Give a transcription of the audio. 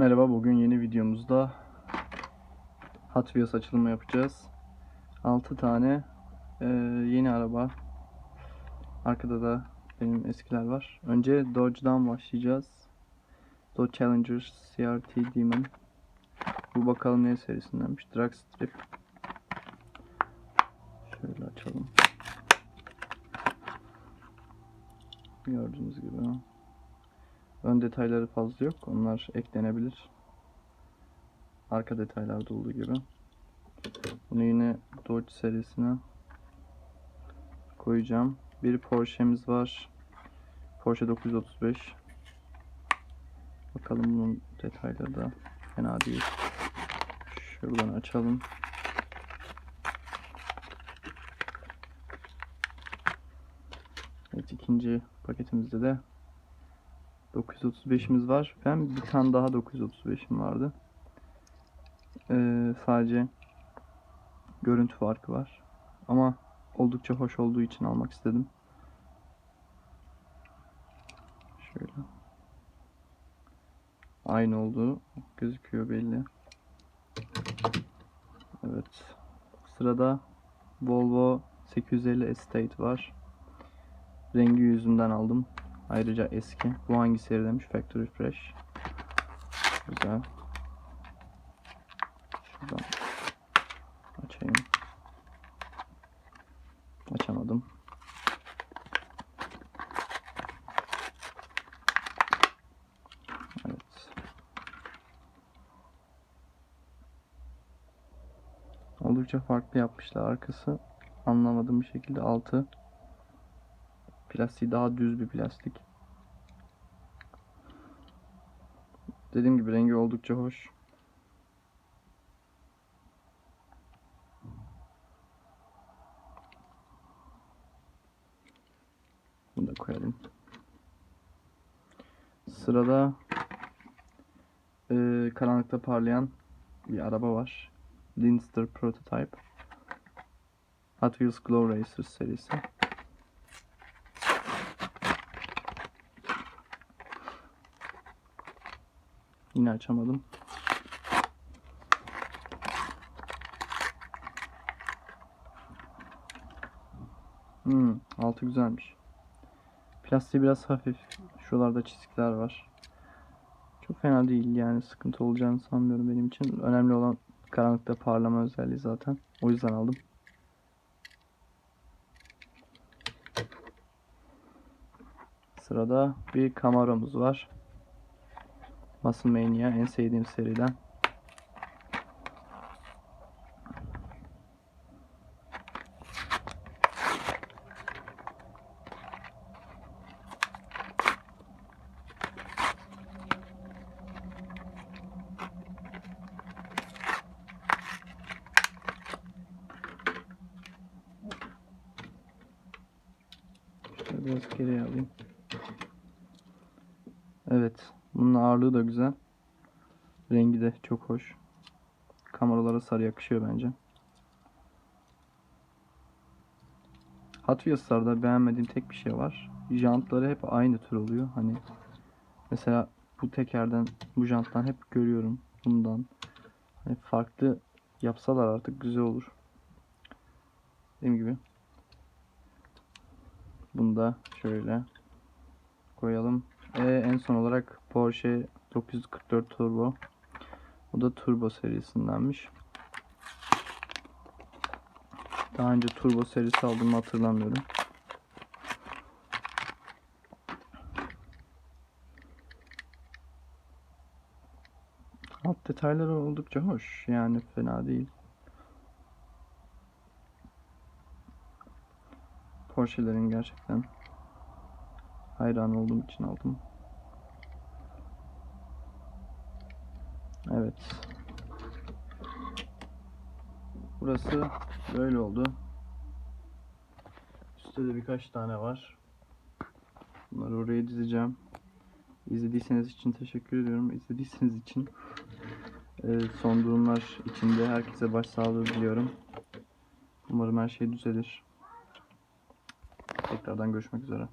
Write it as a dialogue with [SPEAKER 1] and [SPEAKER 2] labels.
[SPEAKER 1] Merhaba, bugün yeni videomuzda Hot Wheels açılımı yapacağız. 6 tane eee, yeni araba. Arkada da benim eskiler var. Önce Dodge'dan başlayacağız. Dodge Challenger CRT Demon. Bu bakalım ne serisindenmiş. Drag Strip. Şöyle açalım. Gördüğünüz gibi. Ön detayları fazla yok. Onlar eklenebilir. Arka detaylarda olduğu gibi. Bunu yine Dodge serisine koyacağım. Bir Porsche'miz var. Porsche 935. Bakalım bunun detayları da fena değil. Şuradan açalım. Evet ikinci paketimizde de 935'imiz var. Ben bir tane daha 935'im vardı. Ee, sadece görüntü farkı var. Ama oldukça hoş olduğu için almak istedim. Şöyle. Aynı olduğu gözüküyor belli. Evet. Sırada Volvo 850 Estate var. Rengi yüzünden aldım. Ayrıca eski. Bu hangi seri demiş? Factory Fresh. Güzel. Şuradan açayım. Açamadım. Evet. Oldukça farklı yapmışlar arkası. Anlamadığım bir şekilde altı Plastiği daha düz bir plastik. Dediğim gibi rengi oldukça hoş. Bunu da koyalım. Sırada eee, karanlıkta parlayan bir araba var. Linster Prototype. Hot Wheels Glow Racers serisi. Yine açamadım. Hmm, altı güzelmiş. Plastiği biraz hafif. Şuralarda çizikler var. Çok fena değil yani sıkıntı olacağını sanmıyorum benim için. Önemli olan karanlıkta parlama özelliği zaten. O yüzden aldım. Sırada bir Camaro'muz var. Muscle Mania en sevdiğim seriden. Biraz geriye alayım. Evet. Bunun ağırlığı da güzel. Rengi de çok hoş. Kameralara sarı yakışıyor bence. Hot Wheels'larda beğenmediğim tek bir şey var. Jantları hep aynı tür oluyor. Hani mesela bu tekerden, bu janttan hep görüyorum. Bundan. Hani farklı yapsalar artık güzel olur. Dediğim gibi. Bunu da şöyle koyalım. Ee, en son olarak Porsche 944 Turbo. Bu da Turbo serisindenmiş. Daha önce Turbo serisi aldığımı hatırlamıyorum. Alt detayları oldukça hoş. Yani fena değil. Porsche'lerin gerçekten hayran olduğum için aldım. Evet. Burası böyle oldu. Üstte de birkaç tane var. Bunları oraya dizeceğim. İzlediyseniz için teşekkür ediyorum. İzlediyseniz için e, son durumlar içinde herkese başsağlığı diliyorum. Umarım her şey düzelir. Tekrardan görüşmek üzere.